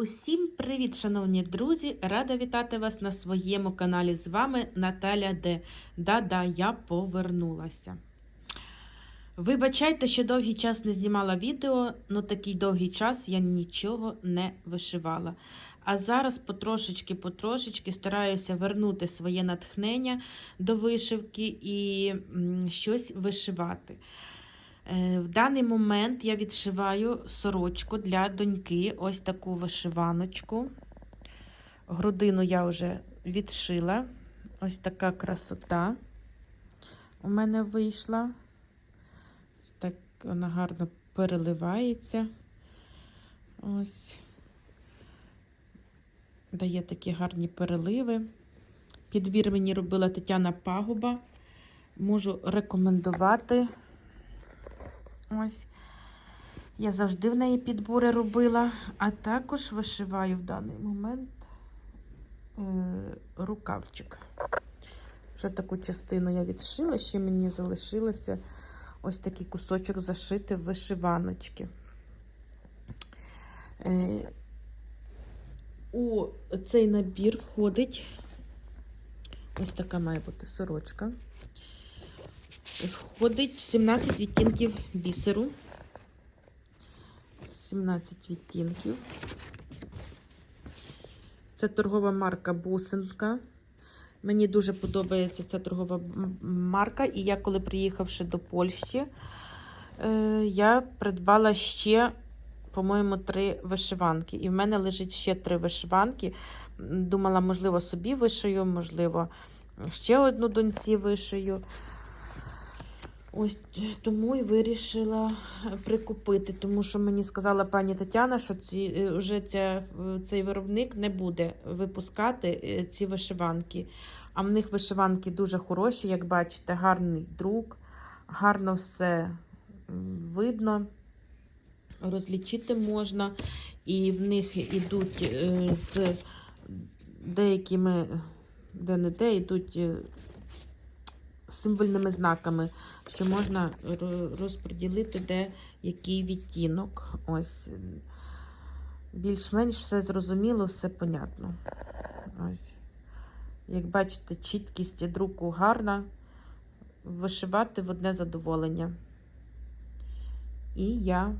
Усім привіт, шановні друзі! Рада вітати вас на своєму каналі. З вами Наталя Д. Да-да, я повернулася. Вибачайте, що довгий час не знімала відео, але такий довгий час я нічого не вишивала. А зараз потрошечки-потрошечки стараюся вернути своє натхнення до вишивки і щось вишивати. Е, В даний момент я відшиваю сорочку для доньки, ось таку вишиваночку. Грудину я вже відшила. Ось така красота у мене вийшла. Ось так вона гарно переливається. Ось. Дає такі гарні переливи. Підбір мені робила Тетяна Пагуба. Можу рекомендувати. Ось. Я завжди в неї підбори робила, а також вишиваю в даний момент е, рукавчик. Вже таку частину я відшила, ще мені залишилося ось такий кусочок зашити в вишиваночки. Е, у цей набір входить ось така має бути сорочка. Входить 17 відтінків бісеру. 17 відтінків. Це торгова марка Бусинка. Мені дуже подобається ця торгова марка. І я, коли приїхавши до Польщі, е, я придбала ще, по-моєму, три вишиванки. І в мене лежить ще три вишиванки. Думала, можливо, собі вишию, можливо, ще одну доньці вишию. Ось тому і вирішила прикупити, тому що мені сказала пані Тетяна, що ці, е, вже ця, е, цей виробник не буде випускати е, ці вишиванки. А в них вишиванки дуже хороші, як бачите, гарний друк, гарно все видно, розлічити можна. І в них ідуть е, з деякими, де-не-де, йдуть. Символьними знаками, що можна розподілити, де який відтінок. Ось. Більш-менш все зрозуміло, все понятно. Ось. Як бачите, чіткість друку гарна. Вишивати в одне задоволення. І я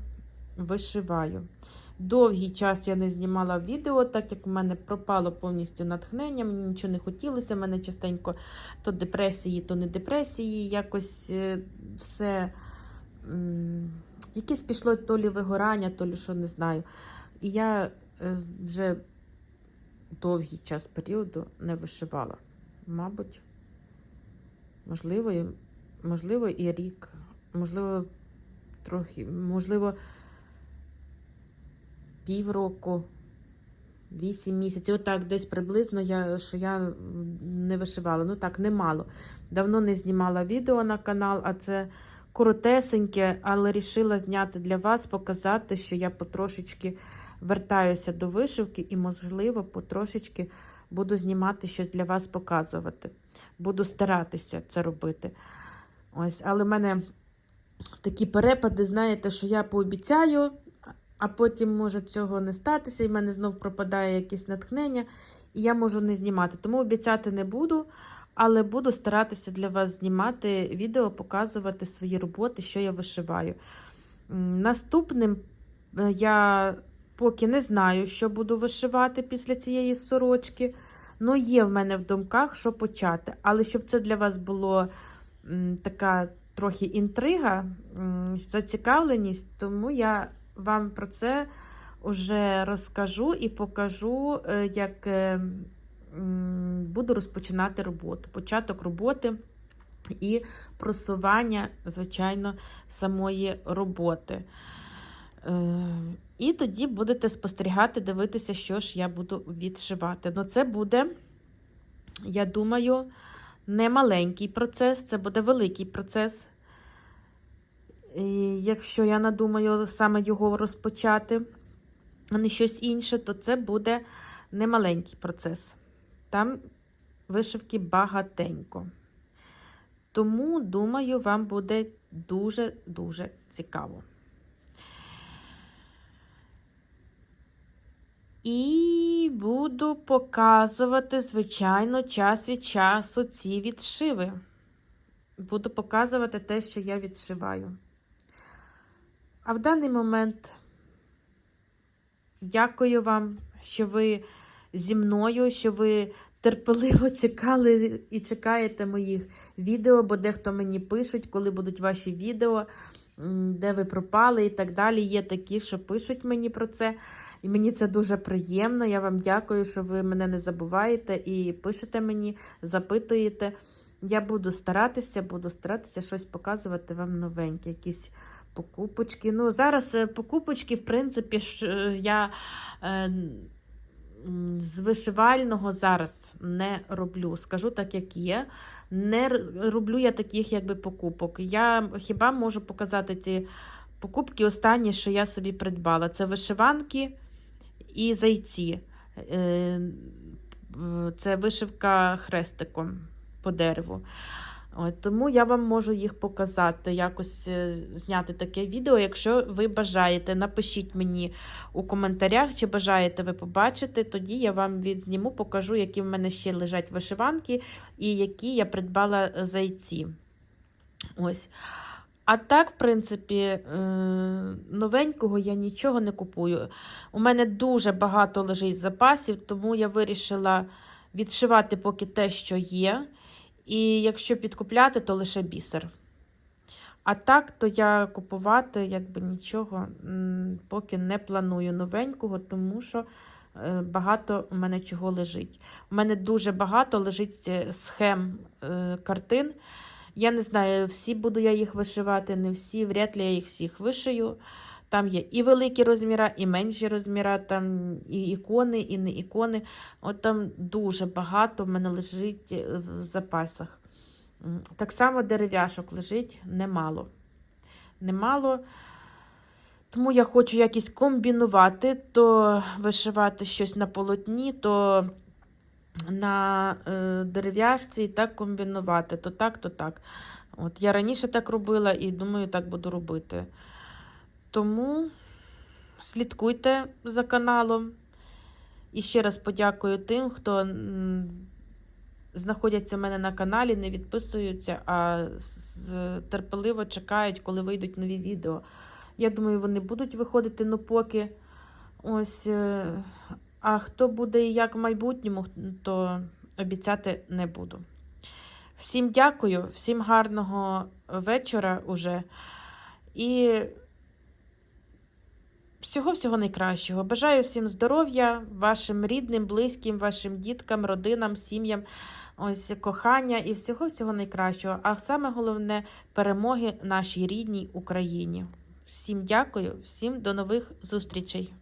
вишиваю. Довгий час я не знімала відео, так як в мене пропало повністю натхнення, мені нічого не хотілося, в мене частенько то депресії, то не депресії. Якось е, все якесь пішло то лі вигорання, то лі що не знаю. І я е, вже довгий час періоду не вишивала. Мабуть, можливо, можливо, і рік, можливо, трохи, можливо, півроку. Вісім місяців, отак, десь приблизно я, що я не вишивала. Ну так, немало. Давно не знімала відео на канал, а це коротесеньке, але рішила зняти для вас, показати, що я потрошечки вертаюся до вишивки і, можливо, потрошечки буду знімати щось для вас показувати. Буду старатися це робити. Ось, але в мене такі перепади, знаєте, що я пообіцяю, а потім може цього не статися, і в мене знов пропадає якесь натхнення, і я можу не знімати. Тому обіцяти не буду, але буду старатися для вас знімати відео, показувати свої роботи, що я вишиваю. Наступним е, я поки не знаю, що буду вишивати після цієї сорочки. Ну, є в мене в думках, що почати. Але щоб це для вас було така трохи інтрига, зацікавленість, тому я вам про це вже розкажу і покажу, е, як е, буду розпочинати роботу. Початок роботи і просування, звичайно, самої роботи. Е, І тоді будете спостерігати, дивитися, що ж я буду відшивати. Ну, це буде, я думаю, не маленький процес, це буде великий процес. І якщо я надумаю саме його розпочати, а не щось інше, то це буде немаленький процес. Там вишивки багатенько. Тому, думаю, вам буде дуже-дуже цікаво. І буду показувати, звичайно, час від часу ці відшиви. Буду показувати те, що я відшиваю. А в даний момент дякую вам, що ви зі мною, що ви терпеливо чекали і чекаєте моїх відео, бо дехто мені пишуть, коли будуть ваші відео, де ви пропали і так далі. Є такі, що пишуть мені про це. І мені це дуже приємно. Я вам дякую, що ви мене не забуваєте і пишете мені, запитуєте. Я буду старатися, буду старатися щось показувати вам новеньке, якісь покупочки. Ну, зараз е, покупочки, в принципі, е, я е, з вишивального зараз не роблю. Скажу так, як є. Не роблю я таких якби покупок. Я хіба можу показати ті покупки останні, що я собі придбала. Це вишиванки і зайці. Це вишивка хрестиком по дереву. От, тому я вам можу їх показати, якось е, зняти таке відео. Якщо ви бажаєте, напишіть мені у коментарях, чи бажаєте ви побачити, тоді я вам відзніму, покажу, які в мене ще лежать вишиванки і які я придбала зайці. Ось. А так, в принципі, е, новенького я нічого не купую. У мене дуже багато лежить запасів, тому я вирішила відшивати поки те, що є. І якщо підкупляти, то лише бісер. А так, то я купувати якби нічого поки не планую новенького, тому що е, багато у мене чого лежить. У мене дуже багато лежить е, схем е, картин. Я не знаю, всі буду я їх вишивати, не всі, вряд ли я їх всіх вишию. Там є і великі розміри, і менші розміри, там і ікони, і не ікони. От там дуже багато в мене лежить е, в запасах. Так само дерев'яшок лежить немало. Немало. Тому я хочу якось комбінувати, то вишивати щось на полотні, то на е, дерев'яшці і так комбінувати. То так, то так. От я раніше так робила і думаю, так буду робити. Тому слідкуйте за каналом. І ще раз подякую тим, хто знаходяться в мене на каналі, не відписуються, а терпеливо чекають, коли вийдуть нові відео. Я думаю, вони будуть виходити, ну поки. Ось. е, А хто буде і як в майбутньому, то обіцяти не буду. Всім дякую, всім гарного вечора уже. І всього-всього найкращого. Бажаю всім здоров'я, вашим рідним, близьким, вашим діткам, родинам, сім'ям, ось кохання і всього-всього найкращого. А саме головне перемоги нашій рідній Україні. Всім дякую, всім до нових зустрічей.